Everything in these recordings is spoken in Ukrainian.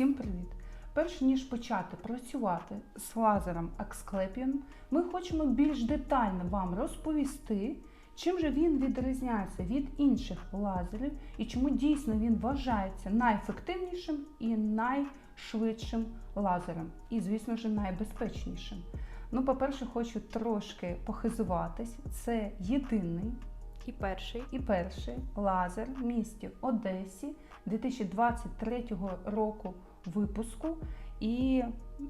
Всім привіт! Перш ніж почати працювати з лазером Asclepion, ми хочемо більш детально вам розповісти, чим же він відрізняється від інших лазерів і чому дійсно він вважається найефективнішим і найшвидшим лазером, і, звісно ж, найбезпечнішим. Ну, по-перше, хочу трошки похизуватись. Це єдиний І перший. і перший лазер в місті Одесі 2023 року випуску і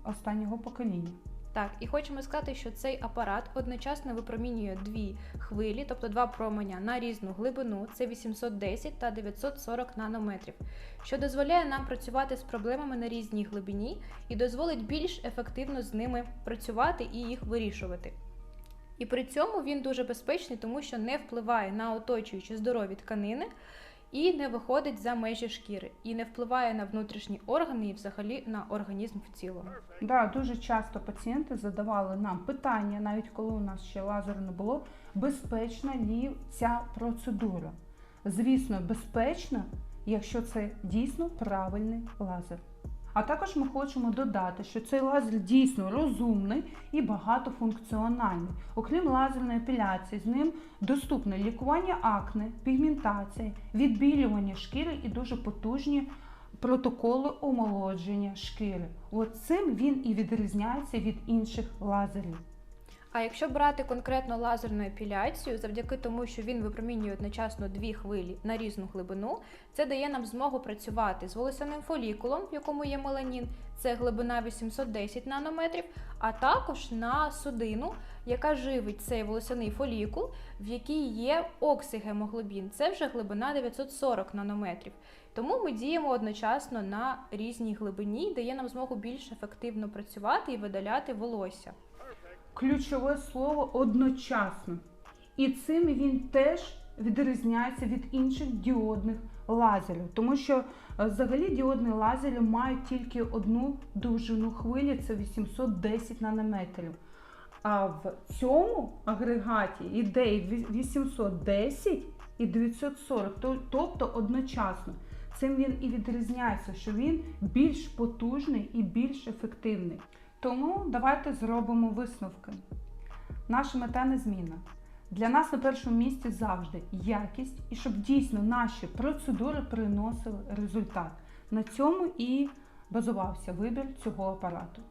останнього покоління. Так, і хочемо сказати, що цей апарат одночасно випромінює дві хвилі, тобто два променя на різну глибину, це 810 та 940 нанометрів, що дозволяє нам працювати з проблемами на різній глибині і дозволить більш ефективно з ними працювати і їх вирішувати. І при цьому він дуже безпечний, тому що не впливає на оточуючі здорові тканини і не виходить за межі шкіри, і не впливає на внутрішні органи і взагалі на організм в цілому. Да, дуже часто пацієнти задавали нам питання, навіть коли у нас ще лазер не було, безпечна лі ця процедура. Звісно, безпечна, якщо це дійсно правильний лазер. А також ми хочемо додати, що цей лазер дійсно розумний і багатофункціональний. Окрім лазерної епіляції, з ним доступне лікування акне, пігментації, відбілювання шкіри і дуже потужні протоколи омолодження шкіри. От цим він і відрізняється від інших лазерів. А якщо брати конкретно лазерну епіляцію, завдяки тому, що він випромінює одночасно дві хвилі на різну глибину, це дає нам змогу працювати з волосяним фолікулом, в якому є меланін, це глибина 810 нанометрів, а також на судину, яка живить цей волосяний фолікул, в якій є оксигемоглобін, це вже глибина 940 нанометрів. Тому ми діємо одночасно на різній глибині, дає нам змогу більш ефективно працювати і видаляти волосся. Ключове слово одночасно. І цим він теж відрізняється від інших діодних лазерів, тому що е, взагалі діодні лазери мають тільки одну довжину хвилі, це 810 нанометрів. А в цьому агрегаті йде і 810 і 940, тобто одночасно. Цим він і відрізняється, що він більш потужний і більш ефективний. Тому давайте зробимо висновки. Наша мета незмінна. Для нас на першому місці завжди якість і щоб дійсно наші процедури приносили результат. На цьому і базувався вибір цього апарату.